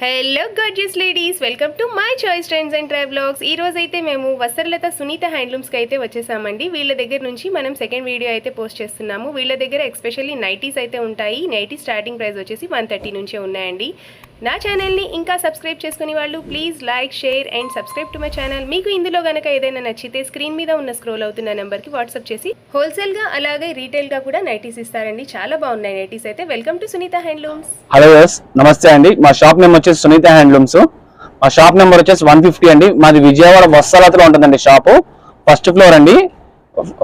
Hello gorgeous ladies welcome to my choice trends and travelogues ఈ రోజు అయితే మేము వస్త్రలత సునీత హ్యాండ్లూమ్స్కి అయితే వచ్చేసామండి. వీళ్ళ దగ్గర నుంచి మనం సెకండ్ వీడియో అయితే పోస్ట్ చేస్తున్నాము. వీళ్ళ దగ్గర ఎస్పెషల్లీ నైటీస్ అయితే ఉంటాయి. నైటీ స్టార్టింగ్ ప్రైస్ వచ్చేసి వన్ థర్టీ నుంచే ఉన్నాయండి. నా ఛానల్ని ఇంకా సబ్స్క్రైబ్ చేసుకునే వాళ్ళు please like share and subscribe to my channel. మీకు ఇందులో కనుక ఏదైనా నచ్చితే స్క్రీన్ మీద ఉన్న స్క్రోల్ అవుతున్న నెంబర్కి వాట్సాప్ చేసి హోల్సేల్గా అలాగే రీటైల్గా కూడా నైటీస్ ఇస్తారండి. చాలా బాగున్నాయి నైటీస్ అయితే. Welcome to Sunitha handlooms. Hello నమస్తే అండి. మా షాప్ నేమ్ వచ్చేసి సునీత హ్యాండ్లూమ్స్. మా షాప్ నెంబర్ వచ్చేసి వన్ ఫిఫ్టీ అండి. మాది విజయవాడ వత్సలతలో ఉంటుందండి షాపు. ఫస్ట్ ఫ్లోర్ అండి.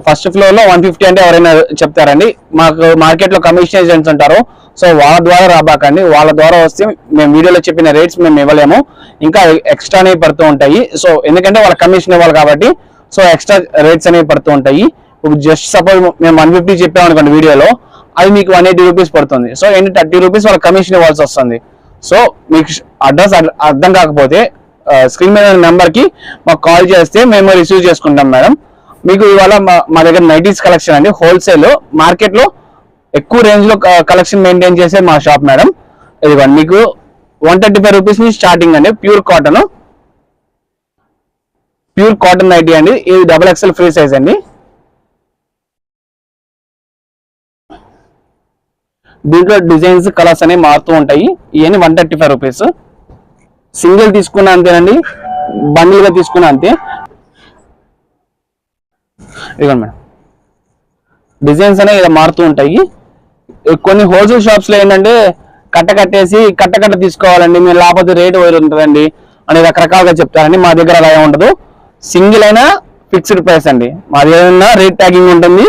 ఫస్ట్ ఫ్లోర్లో వన్ ఫిఫ్టీ అంటే ఎవరైనా చెప్తారండి. మాకు మార్కెట్లో కమిషన్ ఏజెంట్స్ ఉంటారు. సో వాళ్ళ ద్వారా రాబాకండి. వాళ్ళ ద్వారా వస్తే మేము వీడియోలో చెప్పిన రేట్స్ మేము ఇవ్వలేము. ఇంకా ఎక్స్ట్రా అనేవి పడుతూ ఉంటాయి. సో ఎందుకంటే వాళ్ళ కమిషన్ ఇవ్వాలి కాబట్టి సో ఎక్స్ట్రా రేట్స్ అనేవి పడుతూ ఉంటాయి. ఇప్పుడు జస్ట్ సపోజ్ మేము వన్ ఫిఫ్టీ చెప్పాము అనుకోండి వీడియోలో అది మీకు వన్ ఎయిటీ రూపీస్ పడుతుంది. సో ఏంటి థర్టీ రూపీస్ వాళ్ళ కమిషన్ ఇవ్వాల్సి వస్తుంది. సో మీకు అడ్రస్ అర్థం కాకపోతే స్క్రీన్ మీద నెంబర్కి మాకు కాల్ చేస్తే మేము రిసీవ్ చేసుకుంటాం మేడం. మీకు ఇవాళ మా మా దగ్గర నైటీస్ కలెక్షన్ అండి. హోల్సేల్ మార్కెట్లో ఎక్కువ రేంజ్లో కలెక్షన్ మెయింటైన్ చేసే మా షాప్ మేడం. ఇదిగోండి మీకు వన్ థర్టీ ఫైవ్ రూపీస్ నుంచి స్టార్టింగ్ అండి. Pure cotton. Pure cotton nighty అండి. ఇది డబల్ ఎక్స్ఎల్ ఫ్రీ సైజ్ అండి. దీంట్లో డిజైన్స్ కలర్స్ అనేవి మారుతూ ఉంటాయి. ఇవన్నీ one thirty five rupees. Single తీసుకున్న అంతేనండి. బండిల్గా తీసుకున్న అంతే. ఇదిగోండి మేడం. డిజైన్స్ అనేవి ఇలా మారుతూ ఉంటాయి. కొన్ని హోల్సేల్ షాప్స్లో ఏంటంటే కట్ట కట్టేసి కట్ట కట్ట తీసుకోవాలండి. మీరు లేకపోతే రేట్ వేరు ఉంటుందండి అని రకరకాలుగా చెప్తారండి. మా దగ్గర అలా ఉండదు. సింగిల్ అయినా ఫిక్స్డ్ ప్రైస్ అండి. మాది ఏదైనా రేట్ ట్యాగింగ్ ఉంటుంది.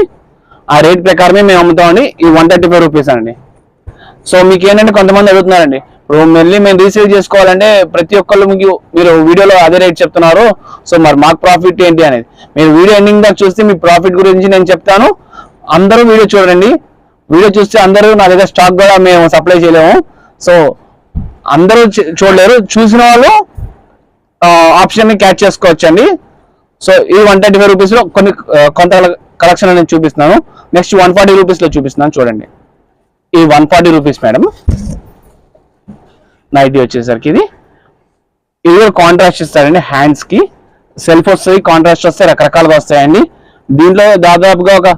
ఆ రేట్ ప్రకారమే మేము అమ్ముతామండి. ఈ వన్ థర్టీ ఫైవ్ రూపీస్ అండి. సో మీకు ఏంటంటే కొంతమంది అడుగుతున్నారండి. ఇప్పుడు మళ్ళీ మేము రీసేల్ చేసుకోవాలంటే ప్రతి ఒక్కళ్ళు మీకు మీరు వీడియోలో అదే రేట్ చెప్తున్నారు. సో మరి మాకు ప్రాఫిట్ ఏంటి అనేది. మీరు వీడియో ఎండింగ్ దాకా చూస్తే మీ ప్రాఫిట్ గురించి నేను చెప్తాను. అందరూ వీడియో చూడండి. వీడియో చూస్తే అందరూ నా దగ్గర స్టాక్ కూడా మేము సప్లై చేయలేము. సో అందరూ చూ- చూడలేరు. చూసిన వాళ్ళు ఆప్షన్ని క్యాచ్ చేసుకోవచ్చండి. సో ఈ వన్ థర్టీ ఫైవ్ రూపీస్లో కొన్ని కొంత కలెక్షన్ అనేది చూపిస్తున్నాను. నెక్స్ట్ వన్ ఫార్టీ రూపీస్లో చూపిస్తున్నాను. చూడండి. ఈ one forty rupees madam nighty వచ్చేసరికి ఇది. ఇది కూడా కాంట్రాస్ట్ ఇస్తారండి హ్యాండ్స్కి. సెల్ఫ్ వస్తాయి కాంట్రాస్ట్ వస్తాయి రకరకాలుగా వస్తాయండి. దీంట్లో దాదాపుగా ఒక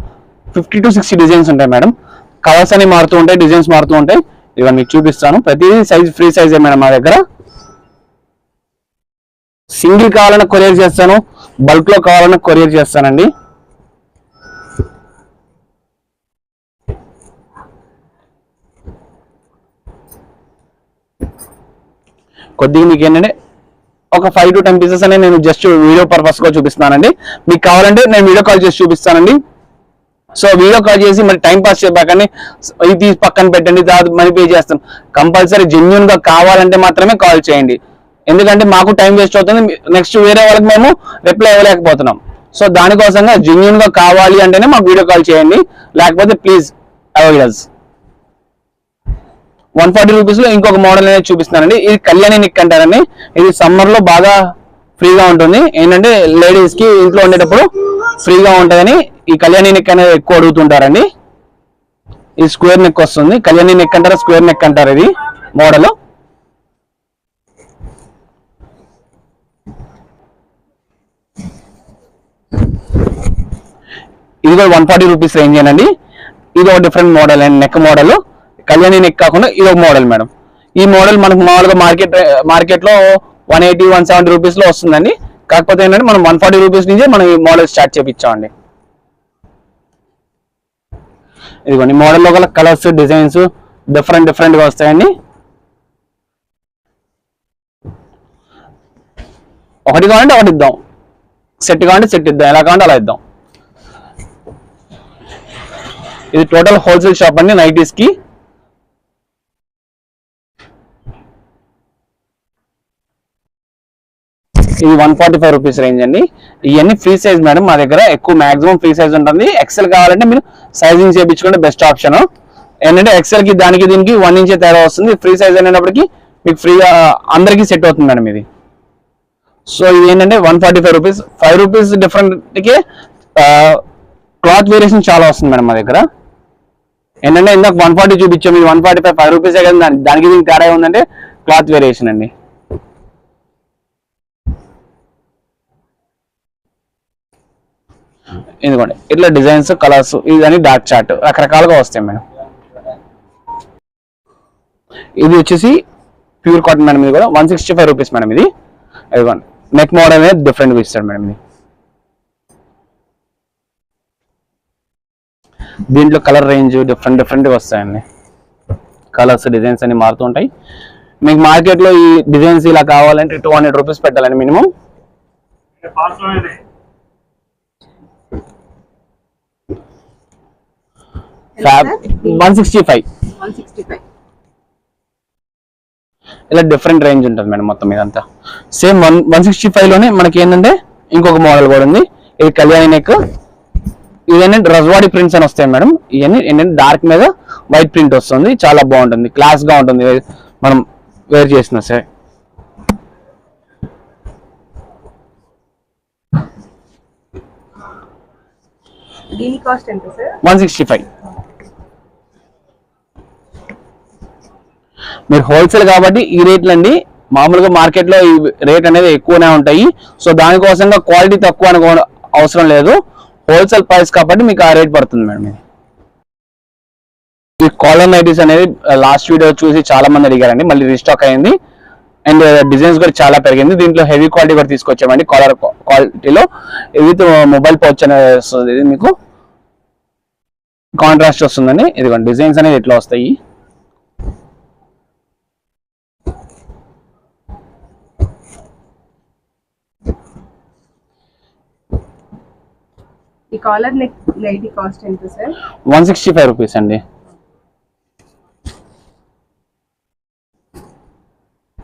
ఫిఫ్టీ టు సిక్స్టీ డిజైన్స్ ఉంటాయి మేడం. కలర్స్ అనేవి మారుతూ ఉంటాయి డిజైన్స్ మారుతూ ఉంటాయి. ఇవన్నీ మీకు చూపిస్తాను. ప్రతి సైజ్ ఫ్రీ సైజే మేడం మా దగ్గర. సింగిల్ కావాలన్నా కొరియర్ చేస్తాను బల్క్లో కావాలన్నా కొరియర్ చేస్తానండి. కొద్దిగా మీకు ఏంటంటే ఒక ఫైవ్ టు టెన్ పీసెస్ అనేది నేను జస్ట్ వీడియో పర్పస్గా చూపిస్తానండి మీకు కావాలంటే నేను వీడియో కాల్ చేసి చూపిస్తానండి. సో వీడియో కాల్ చేసి మరి టైం పాస్ చేయబాకండి. ఇది తీసి పక్కన పెట్టండి తర్వాత మనీ పే చేస్తాం కంపల్సరీ జెన్యున్గా కావాలంటే మాత్రమే కాల్ చేయండి. ఎందుకంటే మాకు టైం వేస్ట్ అవుతుంది. నెక్స్ట్ వేరే వాళ్ళకి మేము రిప్లై ఇవ్వలేకపోతున్నాం. సో దానికోసంగా జెన్యున్గా కావాలి అంటేనే మాకు వీడియో కాల్ చేయండి. లేకపోతే please avoid us one forty రూపీస్లో ఇంకొక మోడల్ అనేది చూపిస్తున్నానండి. ఇది కళ్యాణి నిక్ అంటారండి. ఇది సమ్మర్లో బాగా ఫ్రీగా ఉంటుంది. ఏంటంటే లేడీస్కి ఇంట్లో ఉండేటప్పుడు ఫ్రీగా ఉంటుందని ఈ కళ్యాణి నెక్ అనేది ఎక్కువ అడుగుతుంటారండి. ఇది స్క్వేర్ నెక్ వస్తుంది. కళ్యాణి నెక్ అంటారా స్క్వేర్ నెక్ అంటారు ఇది మోడల్ ఇది కూడా వన్ ఫార్టీ రూపీస్ రేంజ్ అండి. ఇది ఒక డిఫరెంట్ మోడల్ అండి. నెక్ మోడల్ కళ్యాణి నెక్ కాకుండా ఇది ఒక మోడల్ మేడం ఈ మోడల్ మనకు మామూలుగా మార్కెట్ మార్కెట్లో వన్ ఎయిటీ వన్ సెవెంటీ రూపీస్లో వస్తుందండి. కాకపోతే ఏంటంటే మనం వన్ ఫార్టీ రూపీస్ నుంచే మనం ఈ మోడల్ స్టార్ట్ చేయించామండి ఇదిగోండి మోడల్లో గల కలర్స్ డిజైన్స్ డిఫరెంట్ డిఫరెంట్గా వస్తాయండి. ఒకటి కావాలంటే ఒకటి ఇద్దాం. సెట్ కావాలంటే సెట్ ఇద్దాం. ఎలా కావాలంటే అలా ఇద్దాం. ఇది టోటల్ హోల్సేల్ షాప్ అండి నైటీస్కి ఇది one forty five rupees range అండి. ఇవన్నీ ఫ్రీ సైజ్ మేడం మా దగ్గర ఎక్కువ మాక్సిమం ఫ్రీ సైజ్ ఉంటుంది. ఎక్సెల్ కావాలంటే మీరు సైజింగ్ చేయించుకుంటే బెస్ట్ ఆప్షన్ ఏంటంటే ఎక్సెల్కి దానికి దీనికి వన్ ఇంచే తేడా వస్తుంది. ఫ్రీ సైజ్ అనేటప్పటికి మీకు ఫ్రీగా అందరికీ సెట్ అవుతుంది మేడం ఇది. సో ఇది ఏంటంటే one forty five rupees five rupees డిఫరెంట్కి cloth variation చాలా వస్తుంది మేడం మా దగ్గర. ఏంటంటే ఇందాక వన్ ఫార్టీ చూపించాము. ఇది వన్ ఫార్టీ ఫైవ్ ఫైవ్ రూపీసే కదా దానికి దీనికి తేడా ఉందంటే క్లాత్ వేరియేషన్ అండి. ఇదిగోండి ఇట్లా డిజైన్స్ కలర్స్ ఇదని డార్క్ చార్ట్ రకరకాలుగా వస్తాయి మేడం. ఇది వచ్చేసి ప్యూర్ కాటన్ మేడం ఇది కూడా one sixty five rupees madam ఇది. ఇదిగోండి నెక్ మోడల్ అనేది డిఫరెంట్గా ఇస్తాడు మేడం ఇది. దీంట్లో కలర్ రేంజ్ డిఫరెంట్ డిఫరెంట్గా వస్తాయండి. కలర్స్ డిజైన్స్ అన్ని మారుతూ ఉంటాయి. మీకు మార్కెట్లో ఈ డిజైన్స్ ఇలా కావాలంటే టూ హండ్రెడ్ రూపీస్ పెట్టాలండి మినిమం. వన్ సిక్స్టీ ఫైవ్ ఇలా డిఫరెంట్ రేంజ్ ఉంటుంది మేడం మొత్తం ఇదంతా. సేమ్ వన్ వన్ సిక్స్టీ ఫైవ్లోనే మనకి ఏంటంటే ఇంకొక మోడల్ కూడా ఉంది. ఇది కళ్యాణి నెక్ ఇవన్నీ రజ్వాడి ప్రింట్స్ అని వస్తాయి మేడం. ఇవన్నీ ఏంటంటే డార్క్ మీద వైట్ ప్రింట్ వస్తుంది. చాలా బాగుంటుంది. క్లాస్గా ఉంటుంది. మనం వేర్ చేసిన సరే. దీని కాస్ట్ ఎంత సార్? వన్ సిక్స్టీ ఫైవ్ మీరు హోల్సేల్ కాబట్టి ఈ రేట్లు అండి మామూలుగా మార్కెట్లో ఈ రేట్ అనేది ఎక్కువనే ఉంటాయి. సో దానికోసంగా క్వాలిటీ తక్కువ అనుకో అవసరం లేదు. హోల్సేల్ ప్రైస్ కాబట్టి మీకు ఆ రేట్ పడుతుంది మేడం ఇది. ఈ కాలర్ నైటీస్ అనేది లాస్ట్ వీడియో చూసి చాలా మంది అడిగారండి మళ్ళీ రీస్టాక్ అయింది. అండ్ డిజైన్స్ కూడా చాలా పెరిగింది. దీంట్లో హెవీ క్వాలిటీ కూడా తీసుకొచ్చామండి కాలర్ క్వాలిటీలో విత్ మొబైల్ పౌచ్ అనేది వస్తుంది ఇది మీకు. కాంట్రాస్ట్ వస్తుందండి. ఇదిగోండి డిజైన్స్ అనేది ఎట్లా వస్తాయి? ఈ కాలర్ నెక్ నైటీ కాస్ట్ ఎంత sir? One sixty five rupees అండి.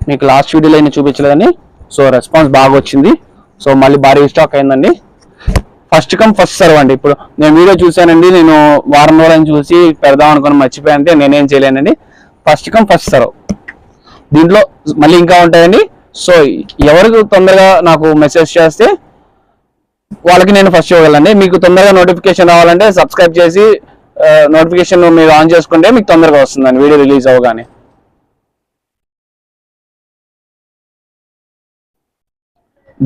మీకు లాస్ట్ వీడియోలో అయినా చూపించలేదని సో రెస్పాన్స్ బాగా వచ్చింది. సో మళ్ళీ భారీ స్టాక్ అయిందండి. ఫస్ట్ కమ్ ఫస్ట్ సర్వ్ అండి. ఇప్పుడు నేను వీడియో చూశానండి. నేను వారం రోజులని చూసి పెడదాం అనుకుని మర్చిపోయానంటే నేనేం చేయలేనండి. ఫస్ట్ కమ్ ఫస్ట్ సర్వ్ దీంట్లో మళ్ళీ ఇంకా ఉంటాయండి. సో ఎవరికి తొందరగా నాకు మెసేజ్ చేస్తే వాళ్ళకి నేను ఫస్ట్ ఇవ్వగలండి. మీకు తొందరగా నోటిఫికేషన్ రావాలంటే సబ్స్క్రైబ్ చేసి నోటిఫికేషన్ మీరు ఆన్ చేసుకుంటే మీకు తొందరగా వస్తుందండి వీడియో రిలీజ్ అవ్వగానే.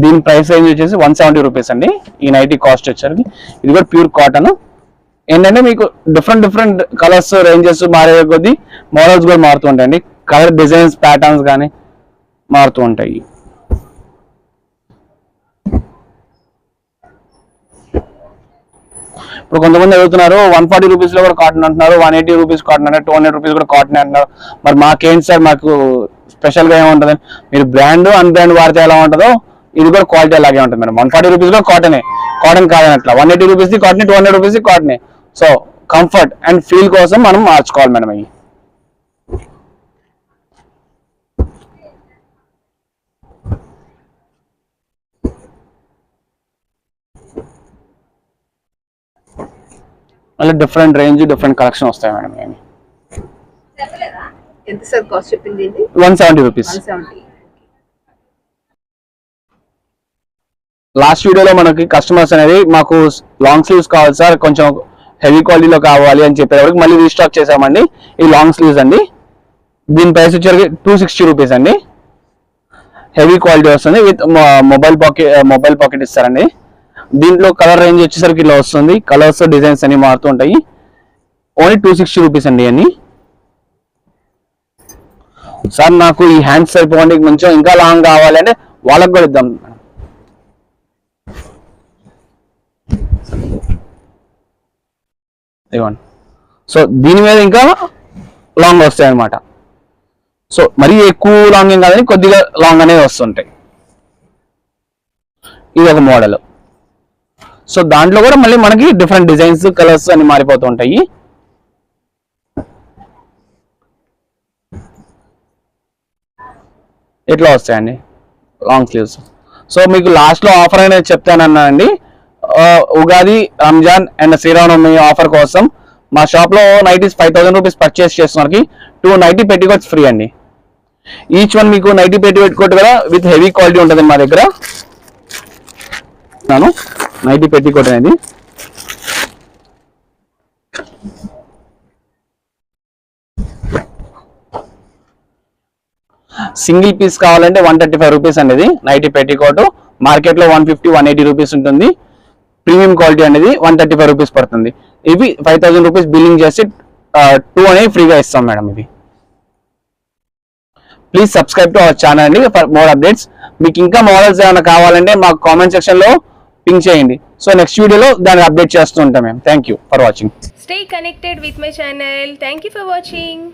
దీని ప్రైస్ రేంజ్ వచ్చేసి వన్ సెవెంటీ రూపీస్ అండి. ఈ నైటీ కాస్ట్ వచ్చేసరికి. ఇది కూడా ప్యూర్ కాటన్ ఏంటంటే మీకు డిఫరెంట్ డిఫరెంట్ కలర్స్ రేంజెస్ మారే కొద్దీ మోడల్స్ కూడా మారుతూ ఉంటాయండి. కలర్ డిజైన్స్ ప్యాటర్న్స్ కానీ మారుతూ ఉంటాయి. ఇప్పుడు కొంతమంది అడుగుతున్నారు వన్ ఫార్టీ రూపీస్లో కూడా కాటన్ అంటున్నారు వన్ ఎయిటీ రూపీస్ కాటన్ అంటారు టూ హండ్రెడ్ రూపీస్ కూడా కాటన్ అంటున్నారు. మరి మాకేంటి సార్ మాకు స్పెషల్గా ఏముంటుంది? మీరు బ్రాండ్ అన్ బ్రాండ్ వాడితే ఎలా ఉంటుందో ఇది కూడా క్వాలిటీ అలాగే ఉంటుంది మేడం. వన్ ఫార్టీ రూపీస్లో కాటనే cotton కాదనట్లా. One eighty rupees cotton two hundred rupees కాటనే so comfort and feel కోసం మనం మార్చుకోవాలి మేడం అవి. మళ్ళీ డిఫరెంట్ రేంజ్ డిఫరెంట్ కలెక్షన్ వస్తాయి మేడం ఇవి ఎంత సార్ కాస్ట్ చెప్పింది ఇది వన్ సెవెంటీ రూపీస్ లాస్ట్ వీడియోలో మనకి కస్టమర్స్ అనేది మాకు లాంగ్ స్లీవ్స్ కావాలి సార్ కొంచెం హెవీ క్వాలిటీలో కావాలి అని చెప్పేటప్పటికి మళ్ళీ రీస్టాక్ చేసామండి ఈ లాంగ్ స్లీవ్స్ అండి. దీని ప్రైస్ వచ్చేసరికి టూ సిక్స్టీ రూపీస్ అండి. హెవీ క్వాలిటీ వస్తుంది. With mobile pocket mobile pocket ఇస్తారండి. దీంట్లో కలర్ రేంజ్ వచ్చేసరికి ఇలా వస్తుంది. కలర్స్ డిజైన్స్ అన్ని మారుతూ ఉంటాయి. ఓన్లీ టూ సిక్స్టీ రూపీస్ అండి అన్ని సార్ నాకు ఈ హ్యాండ్స్ సరిపోండి కొంచెం ఇంకా లాంగ్ కావాలి అంటే వాళ్ళకి కూడా ఇద్దాం. ఇవ్వండి సో దీని మీద ఇంకా లాంగ్ వస్తాయి అనమాట సో మరీ ఎక్కువ లాంగ్ ఏం కాదని కొద్దిగా లాంగ్ అనేది వస్తుంటాయి. ఇది ఒక మోడల్. సో దాంట్లో కూడా మళ్ళీ మనకి డిఫరెంట్ డిజైన్స్ కలర్స్ అన్ని మారిపోతూ ఉంటాయి. ఇట్లా వస్తాయండి. లాంగ్ స్లీవ్స్ సో మీకు లాస్ట్లో ఆఫర్ అనేది చెప్తానన్నానండి ఉగాది రంజాన్ అండ్ శ్రీరామనవమి ఆఫర్ కోసం మా షాప్లో nighties five thousand rupees purchase చేస్తున్నకి two nighty petticoats free అండి. ఈచ్ వన్ మీకు నైటీ పెట్టి పెట్టుకోట్ కదా విత్ హెవీ క్వాలిటీ ఉంటుంది మా దగ్గర. నైటీ పెట్టికోట్ అనేది సింగిల్ పీస్ కావాలంటే వన్ థర్టీ ఫైవ్ రూపీస్ అనేది నైటీ పెట్టికోట్ మార్కెట్లో one fifty one eighty rupees ఉంటుంది. ప్రీమియం క్వాలిటీ అనేది వన్ థర్టీ ఫైవ్ రూపీస్ పడుతుంది. ఇవి ఫైవ్ థౌసండ్ రూపీస్ బిల్లింగ్ చేసి టూ అనేది ఫ్రీగా ఇస్తాం మేడం ఇది please subscribe to our channel అండి ఫర్ మోర్ అప్డేట్స్. మీకు ఇంకా మోడల్స్ ఏమైనా కావాలంటే మాకు కామెంట్ సెక్షన్ పింగ్ చేయండి. సో నెక్స్ట్ వీడియోలో దాన్ని అప్డేట్ చేస్తూ ఉంటాం మేము. Thank you for watching stay connected with my channel thank you for watching